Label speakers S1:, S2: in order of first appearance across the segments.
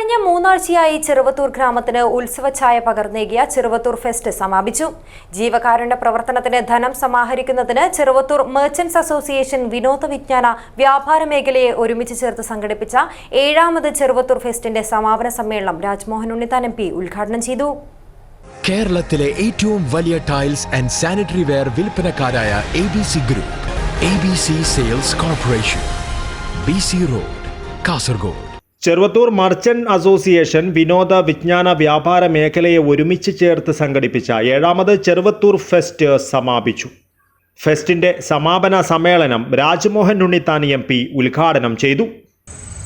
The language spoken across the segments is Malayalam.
S1: കഴിഞ്ഞ മൂന്നാഴ്ചയായി ചെറുവത്തൂർ ഗ്രാമത്തിന് ഉത്സവഛായ പകർന്നേകിയ ചെറുവത്തൂർ ഫെസ്റ്റ് സമാപിച്ചു. ജീവകാരുണ്യ പ്രവർത്തനത്തിന് ധനം സമാഹരിക്കുന്നതിന് ചെറുവത്തൂർ മെർച്ചന്റ്സ് അസോസിയേഷൻ വിനോദ വിജ്ഞാന വ്യാപാര മേഖലയെ ഒരുമിച്ച് ചേർത്ത് സംഘടിപ്പിച്ച ഏഴാമത് ചെറുവത്തൂർ ഫെസ്റ്റിന്റെ സമാപന സമ്മേളനം രാജ്മോഹൻ ഉണ്ണിത്താൻ എം പി ഉദ്ഘാടനം ചെയ്തു.
S2: കേരളത്തിലെ ഏറ്റവും വലിയ tiles and sanitary ware വിൽപ്പനക്കാരായ A B C group A B C sales corporation B C road Kasaragod.
S3: Cheruvathur merchant association വിനോദ വിജ്ഞാന വ്യാപാര മേഖലയെ ഒരുമിച്ച് ചേർത്ത് സംഘടിപ്പിച്ച ഏഴാമത് ചെറുവത്തൂർ ഫെസ്റ്റ് സമാപിച്ചു. ഫെസ്റ്റിന്റെ സമാപന സമ്മേളനം രാജ്മോഹൻ ഉണ്ണിത്താൻ എം പി ഉദ്ഘാടനം ചെയ്തു.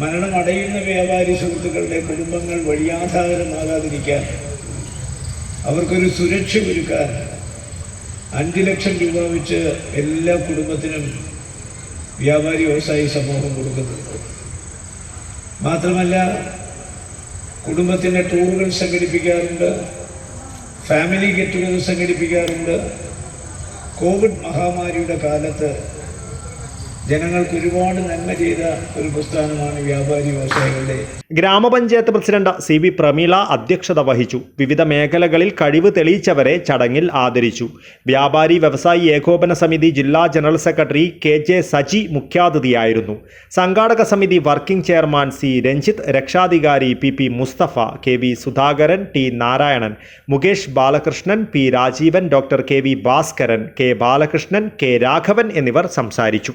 S4: മരണമടയുന്ന വ്യാപാരി സുഹൃത്തുക്കളുടെ കുടുംബങ്ങൾ വഴിയാധാരമാകാതിരിക്കാൻ അവർക്കൊരു സുരക്ഷ ഒരുക്കാൻ അഞ്ച് ലക്ഷം രൂപ വെച്ച് എല്ലാ കുടുംബത്തിനും വ്യാപാരി വ്യവസായി സമൂഹം കൊടുക്കുന്നുണ്ട്. മാത്രമല്ല കുടുംബത്തിന്റെ ടൂറുകൾ സംഘടിപ്പിക്കാറുണ്ട് ഫാമിലി ഗെറ്റുകൾ സംഘടിപ്പിക്കാറുണ്ട്. കോവിഡ് മഹാമാരിയുടെ കാലത്ത് ജനങ്ങൾക്ക് ഒരുപാട് നന്മ ചെയ്ത ഒരു പ്രസ്ഥാനമാണ് വ്യാപാരി വ്യവസായികളുടെ
S3: ഗ്രാമപഞ്ചായത്ത് പ്രസിഡന്റ് സി വി പ്രമീള അധ്യക്ഷത വഹിച്ചു. വിവിധ മേഖലകളിൽ കഴിവ് തെളിയിച്ചവരെ ചടങ്ങിൽ ആദരിച്ചു. വ്യാപാരി വ്യവസായി ഏകോപന സമിതി ജില്ലാ general secretary K J Saji മുഖ്യാതിഥിയായിരുന്നു. സംഘാടക സമിതി വർക്കിംഗ് ചെയർമാൻ സി രഞ്ജിത്ത് രക്ഷാധികാരി P P Mustafa K V Sudhakaran T Narayanan Mukesh Balakrishnan P Rajeevan doctor K V Bhaskaran K Balakrishnan K Raghavan എന്നിവർ സംസാരിച്ചു.